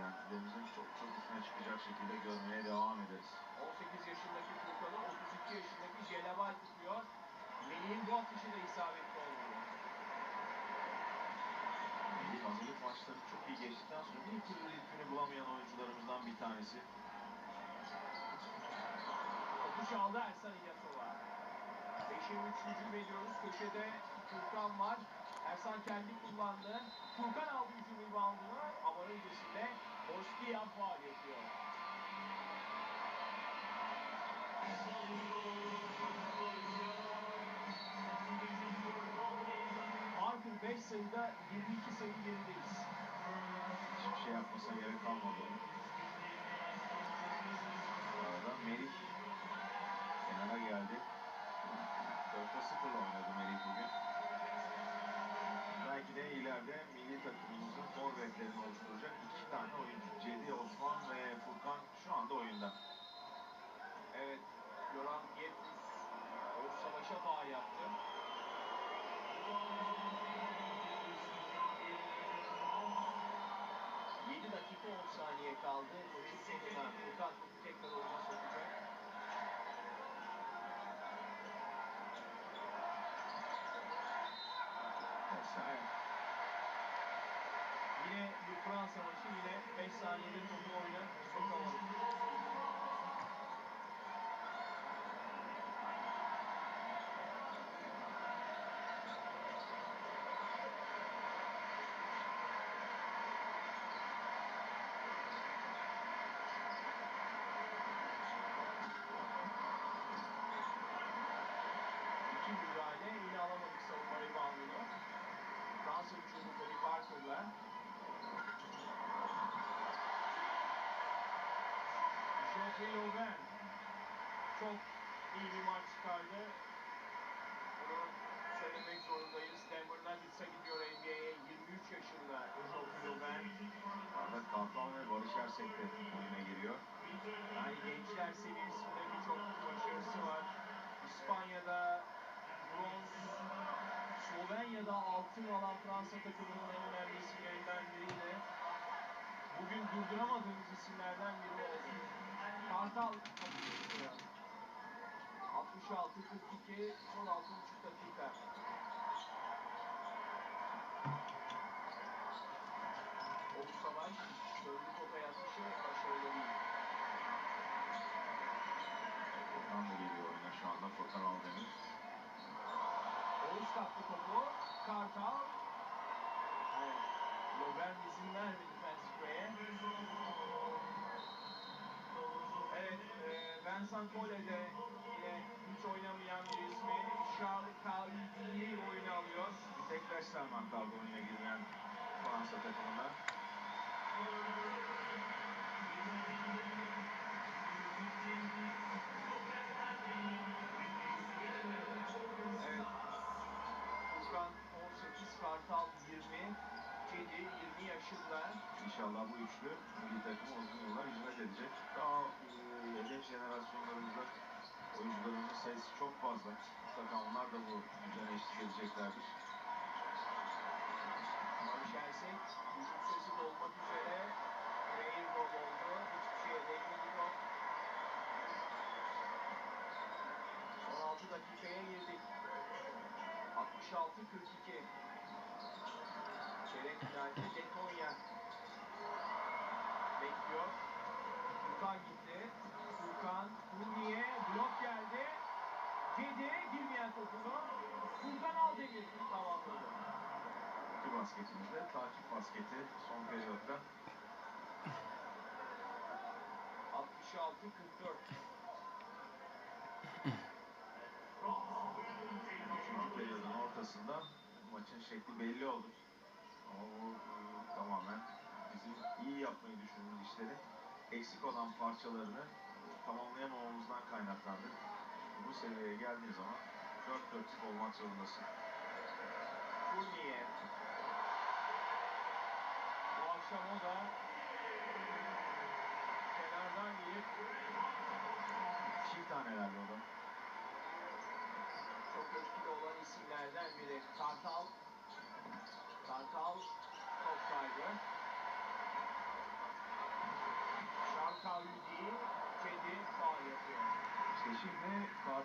beklentilerimizin çok çok üstüne çıkacak şekilde görmeye devam ederiz. 18 yaşındaki Furkan'ı 32 yaşındaki Celebal tutuyor. Melih'in bu atışı da isabetli oldu. Melih hazırlık maçları çok iyi geçtikten sonra bir türlü ritmini bulamayan oyuncularımızdan bir tanesi. Topu çaldı Ersan İlyasova. 5'e 3 hücum ediyoruz. Köşede Furkan var. Ersan kendi kullandı. Furkan aldı hücum reboundunu ama öncesinde Boskiyan faal yapıyor. Harper 5 sayıda 22 sayı gerideyiz. Hiçbir şey yapmasına gerek kalmadı. Saniye kaldı. Maçın sonuna Furkan topu tekrar oyuna sokacak. Evet. Yine bir Fransa maçı yine 5 saniyede topu oyuna sokamadı. Fransa hücumu Tony Parker'la. Geoffrey Logan çok iyi bir maç çıkardı. Bunu söylemek zorundayız. Denver Nuggets'a gidiyor NBA'ye 23 yaşında Geoffrey Logan. Arda Kartal ve Barış Ersek de oyuna giriyor. Yani gençler seviyesinde birçok başarısı var. Altın alan Fransa takımının en önemli isimlerinden biriydi. Bugün durduramadığımız isimlerden biri oldu. Kartal 66-42 son 6,5 dakika. Oğuz Savaş döndü potaya atışı başarılı değil. Furkan da geliyor oyuna şu anda. Furkan Aldemir. Oğuz kaptı topu. Kartal. Evet. Logan izin vermedi Fensbury'e. Evet, e, Vincent Cole de yine hiç oynamayan bir ismi. Charles Calvil'i oyuna alıyor. Bir tek Westerman kaldı oyuna giren Fransa takımında. Evet. Furkan 18, Kartal 20, Cedi 20 yaşında. İnşallah bu üçlü milli takımı uzun yıllar hizmet edecek. Daha e, genç jenerasyonlarımızda oyuncularımızın sayısı çok fazla. Mutlaka onlar da bu düzene eşlik edeceklerdir. Barış Ersek hücum sesi dolmak üzere Reir gol oldu. Hiçbir şeye değmedi top. Son 6 dakikaya girdik. 66-42. Çeyrek finalde Detonya basketimizde takip basketi son periyotta 66-44. Üçüncü periyodun ortasında maçın şekli belli oldu. Ama bu tamamen bizim iyi yapmayı düşündüğümüz işleri eksik olan parçalarını tamamlayamamamızdan kaynaklandı. Bu seviyeye geldiği zaman dört dörtlük olmak zorundasın. Fournier. Samoda kenardan gelip çift tanelerdi o da. Çok etkili olan isimlerden biri Kartal. Kartal top sahibi. Şarkal Yüzi'yi kendi faal yapıyor. İşte şimdi Kartal